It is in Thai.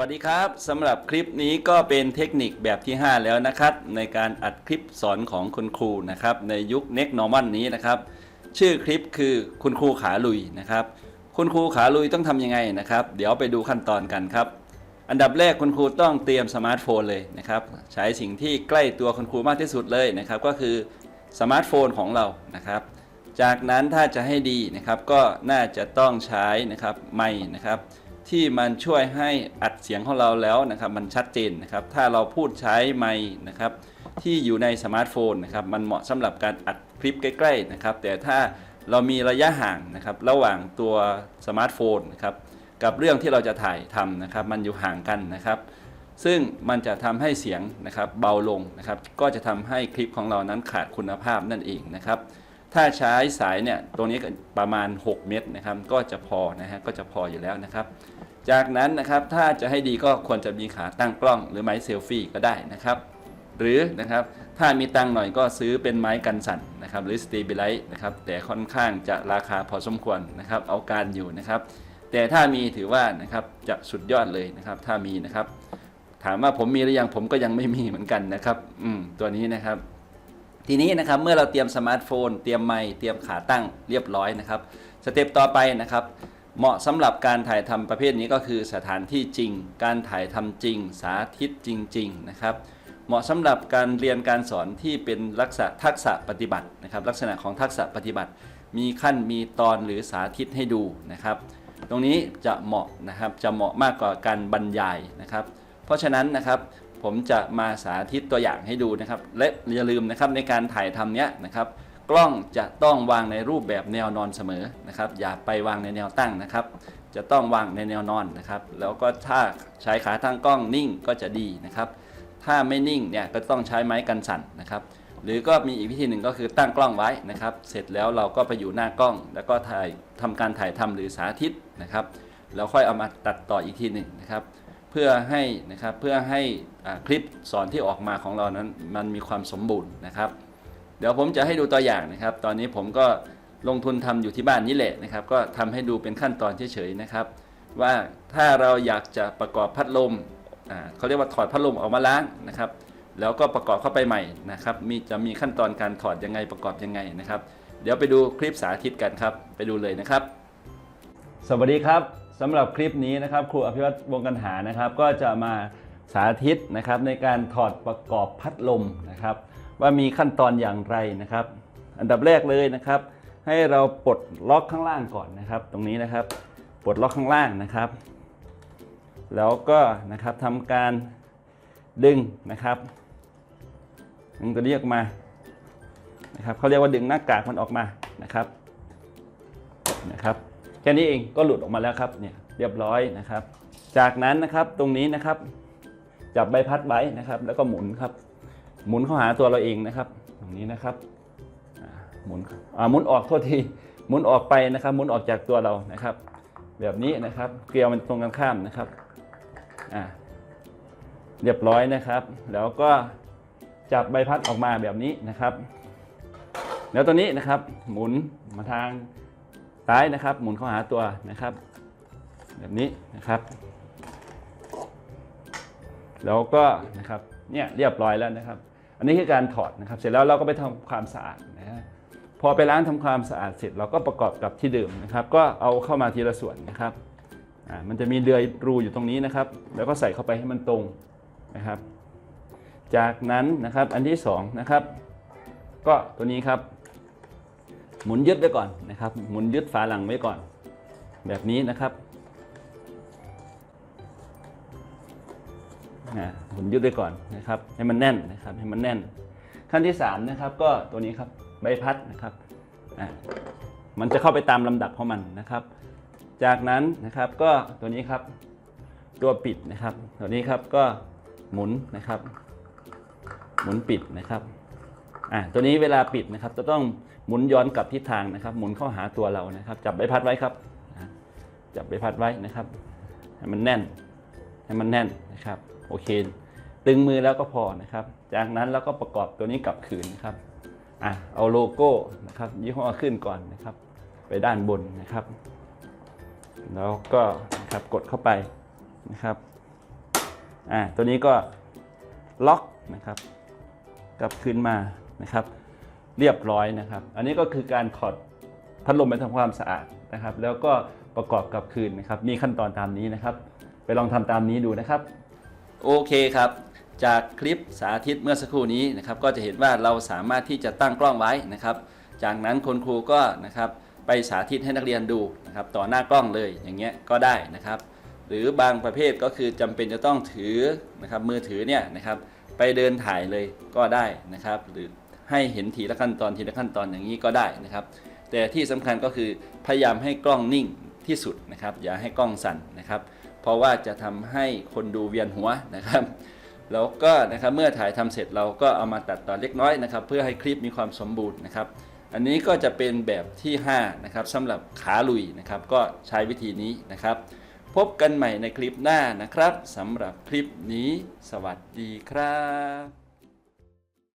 วัสดีครับสำหรับคลิปนี้ก็เป็นเทคนิคแบบที่ 5 แล้วนะครับ ในการอัดคลิปสอนของคุณครูนะครับในยุค Next Normal นี้นะครับ ชื่อคลิปคือคุณครูขาลุยนะครับ คุณครูขาลุยต้องทำยังไงนะครับ เดี๋ยวไปดูขั้นตอนกันครับ อันดับแรกคุณครูต้องเตรียมสมาร์ทโฟนเลยนะครับ ใช้สิ่งที่ใกล้ตัวคุณครูมากที่สุดเลยนะครับ ก็คือสมาร์ทโฟนของเรานะครับ จากนั้นถ้าจะให้ดีนะครับก็น่าจะต้องใช้นะครับไมค์นะครับ ที่มันช่วยให้อัดเสียงของเราแล้วนะครับ มันชัดเจนนะครับ ถ้าเราพูดใช้ไมค์นะครับ ที่อยู่ในสมาร์ทโฟนนะครับ มันเหมาะสำหรับการอัดคลิปใกล้ ๆ นะครับ แต่ถ้าเรามีระยะห่างนะครับ ระหว่างตัวสมาร์ทโฟนนะครับกับเรื่องที่เราจะถ่ายทำนะครับ มันอยู่ห่างกันนะครับ ซึ่งมันจะทำให้เสียงนะครับเบาลงนะครับ ก็จะทำให้คลิปของเรานั้นขาดคุณภาพนั่นเองนะครับ ถ้าใช้สายเนี่ยตรงนี้ประมาณ 6 เมตรนะครับ ก็จะพอนะฮะก็จะพออยู่แล้วนะครับ จากนั้นนะครับถ้าจะให้ดีก็ควรจะมีขาตั้งกล้องหรือไม้เซลฟี่ก็ได้นะครับ หรือนะครับถ้ามีตังหน่อยก็ซื้อเป็นไม้กันสั่นนะครับ หรือสเตเบลไลท์นะครับ แต่ค่อนข้างจะราคาพอสมควรนะครับ เอาการอยู่นะครับ แต่ถ้ามีถือว่านะครับจะสุดยอดเลยนะครับ ถ้ามีนะครับ ถามว่าผมมีหรือยังผมก็ยังไม่มีเหมือนกันนะครับ อืมตัวนี้นะครับ ทีนี้นะครับเมื่อเราเตรียมสมาร์ทโฟน เตรียมไมค์เตรียมขาตั้งเรียบร้อยนะครับสเต็ปต่อไปนะครับ เหมาะสำหรับการถ่ายทำประเภทนี้ก็คือสถานที่จริง การถ่ายทำจริง สาธิตจริง ๆ นะครับ เหมาะสำหรับการเรียนการสอนที่เป็นลักษณะทักษะปฏิบัตินะครับ ลักษณะของทักษะปฏิบัติ มีขั้นมีตอนหรือสาธิตให้ดูนะครับ ตรงนี้จะเหมาะนะครับจะเหมาะมากกว่าการบรรยายนะครับ เพราะฉะนั้นนะครับ ผมจะมาสาธิตตัวอย่างให้ดูนะครับ และอย่าลืมนะครับในการถ่ายทำเนี้ยนะครับ กล้องจะต้องวางในรูปแบบแนวนอนเสมอนะครับ อย่าไปวางในแนวตั้งนะครับ จะต้องวางในแนวนอนนะครับ แล้วก็ถ้าใช้ขาตั้งกล้องนิ่งก็จะดีนะครับ ถ้าไม่นิ่งเนี่ยก็ต้องใช้ไม้กันสั่นนะครับ หรือก็มีอีกวิธีหนึ่งก็คือตั้งกล้องไว้นะครับ เสร็จแล้วเราก็ไปอยู่หน้ากล้อง แล้วก็ถ่ายทำการถ่ายทำหรือสาธิตนะครับ แล้วค่อยเอามาตัดต่ออีกทีหนึ่งนะครับ เพื่อให้นะครับเพื่อให้คลิปสอนที่ออกมาของเรานั้นมันมีความสมบูรณ์นะครับ เดี๋ยวผมจะให้ดูตัวอย่างนะครับ ตอนนี้ผมก็ลงทุนทำอยู่ที่บ้านนี่แหละนะครับ ก็ทำให้ดูเป็นขั้นตอนเฉยๆนะครับ ว่าถ้าเราอยากจะประกอบพัดลมเขาเรียกว่าถอดพัดลมออกมาล้างนะครับ แล้วก็ประกอบเข้าไปใหม่นะครับมีจะมีขั้นตอนการถอดยังไงประกอบยังไงนะครับ เดี๋ยวไปดูคลิปสาธิตกันครับ ไปดูเลยนะครับ สวัสดีครับ สำหรับคลิปนี้นะครับครูอภิวัตวงกันหานะครับ ก็จะมาสาธิตนะครับในการถอดประกอบพัดลมนะครับ ว่ามีขั้นตอนอย่างไรนะครับ อันดับแรกเลยนะครับ ให้เราปลดล็อกข้างล่างก่อนนะครับ ตรงนี้นะครับปลดล็อกข้างล่างนะครับ แล้วก็นะครับทำการดึงนะครับดึงตัวนี้ออกมานะครับเขาเรียกว่าดึงหน้ากากมันออกมานะครับนะครับ แค่นี้เองก็หลุดออกมาแล้วครับเนี่ยเรียบร้อยนะครับ จากนั้นนะครับตรงนี้นะครับ จับใบพัดไว้นะครับ แล้วก็หมุนครับ หมุนเข้าหาตัวเราเองนะครับ ตรงนี้นะครับหมุนอ่าหมุนออกโทษทีหมุนออกไปนะครับ หมุนออกจากตัวเรานะครับ แบบนี้นะครับ เกลียวมันตรงกันข้ามนะครับอ่าเรียบร้อยนะครับ แล้วก็จับใบพัดออกมาแบบนี้นะครับ แล้วตัวนี้นะครับ หมุนมาทาง ซ้ายนะครับ หมุนเข้าหาตัวนะครับ แบบนี้นะครับ แล้วก็นะครับเนี่ยเรียบร้อยแล้วนะครับ อันนี้คือการถอดนะครับ เสร็จแล้วเราก็ไปทำความสะอาดนะฮะพอไปล้างทำความสะอาดเสร็จเราก็ประกอบกับที่เดิมนะครับ ก็เอาเข้ามาทีละส่วนนะครับอ่ามันจะมีเดือยรูอยู่ตรงนี้นะครับ แล้วก็ใส่เข้าไปให้มันตรงนะครับ จากนั้นนะครับอันที่สองนะครับก็ตัวนี้ครับ หมุนยึดไว้ก่อนนะครับ หมุนยึดฝาหลังไว้ก่อน แบบนี้นะครับหมุนยึดไว้ก่อนนะครับ ให้มันแน่นนะครับ ให้มันแน่น ขั้นที่3นะครับ ก็ตัวนี้ครับใบพัดนะครับอ่ามันจะเข้าไปตามลำดับของมันนะครับ จากนั้นนะครับก็ตัวนี้ครับ ตัวปิดนะครับ ตัวนี้ครับก็หมุนนะครับ หมุนปิดนะครับอ่าตัวนี้เวลาปิดนะครับ จะต้อง หมุนย้อนกลับทิศทางนะครับ หมุนเข้าหาตัวเรานะครับ จับใบพัดไว้ครับ จับใบพัดไว้นะครับให้มันแน่นให้มันแน่นนะครับโอเค ตึงมือแล้วก็พอนะครับ จากนั้นเราก็ประกอบตัวนี้กลับคืนนะครับอะเอาโลโก้นะครับยี่ห้อขึ้นก่อนนะครับ ไปด้านบนนะครับ แล้วก็นะครับกดเข้าไปนะครับอ่าตัวนี้ก็ล็อกนะครับ กลับคืนมานะครับ เรียบร้อยนะครับ อันนี้ก็คือการถอดพัดลมไปทำความสะอาดนะครับ แล้วก็ประกอบกับคืนนะครับ มีขั้นตอนตามนี้นะครับ ไปลองทำตามนี้ดูนะครับ โอเคครับ จากคลิปสาธิตเมื่อสักครู่นี้นะครับ ก็จะเห็นว่าเราสามารถที่จะตั้งกล้องไว้นะครับ จากนั้นคุณครูก็นะครับไปสาธิตให้นักเรียนดูนะครับต่อหน้ากล้องเลยอย่างเงี้ยก็ได้นะครับ หรือบางประเภทก็คือจำเป็นจะต้องถือนะครับมือถือเนี่ยนะครับไปเดินถ่ายเลยก็ได้นะครับ หรือ ให้เห็นทีละขั้นตอนทีละขั้นตอนอย่างนี้ก็ได้นะครับ แต่ที่สำคัญก็คือพยายามให้กล้องนิ่งที่สุดนะครับ อย่าให้กล้องสั่นนะครับ เพราะว่าจะทำให้คนดูเวียนหัวนะครับแล้วก็นะครับเมื่อถ่ายทำเสร็จเราก็เอามาตัดต่อเล็กน้อยนะครับ เพื่อให้คลิปมีความสมบูรณ์นะครับ อันนี้ก็จะเป็นแบบที่5นะครับสำหรับขาลุยนะครับ ก็ใช้วิธีนี้นะครับ พบกันใหม่ในคลิปหน้านะครับสำหรับคลิปนี้ สวัสดีครับ